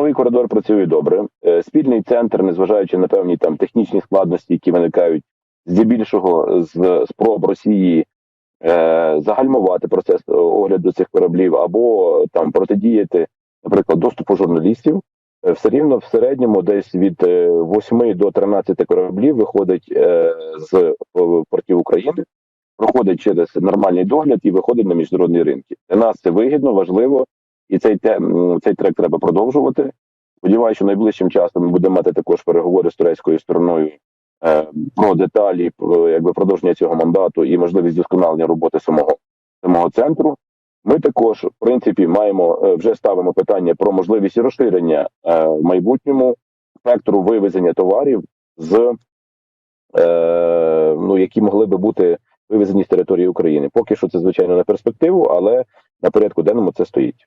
Зерновий коридор працює добре. Е, Спільний центр, незважаючи на певні там технічні складності, які виникають здебільшого з спроб Росії е, загальмувати процес е, огляду цих кораблів або там протидіяти, наприклад, доступу журналістів. Е, Все рівно в середньому десь від е, 8 до 13 кораблів виходить е, з портів України, проходить через нормальний догляд і виходить на міжнародні ринки. Для нас це вигідно, важливо, і цей цей трек треба продовжувати. Сподіваюся, що найближчим часом ми будемо мати також переговори з турецькою стороною е, про деталі, про якби продовження цього мандату і можливість досконалення роботи самого самого центру. Ми також, в принципі, маємо е, вже ставимо питання про можливість розширення е, в майбутньому спектру вивезення товарів з е, ну, які могли би бути вивезені з території України. Поки що це звичайно на перспективу, але на порядку денному це стоїть.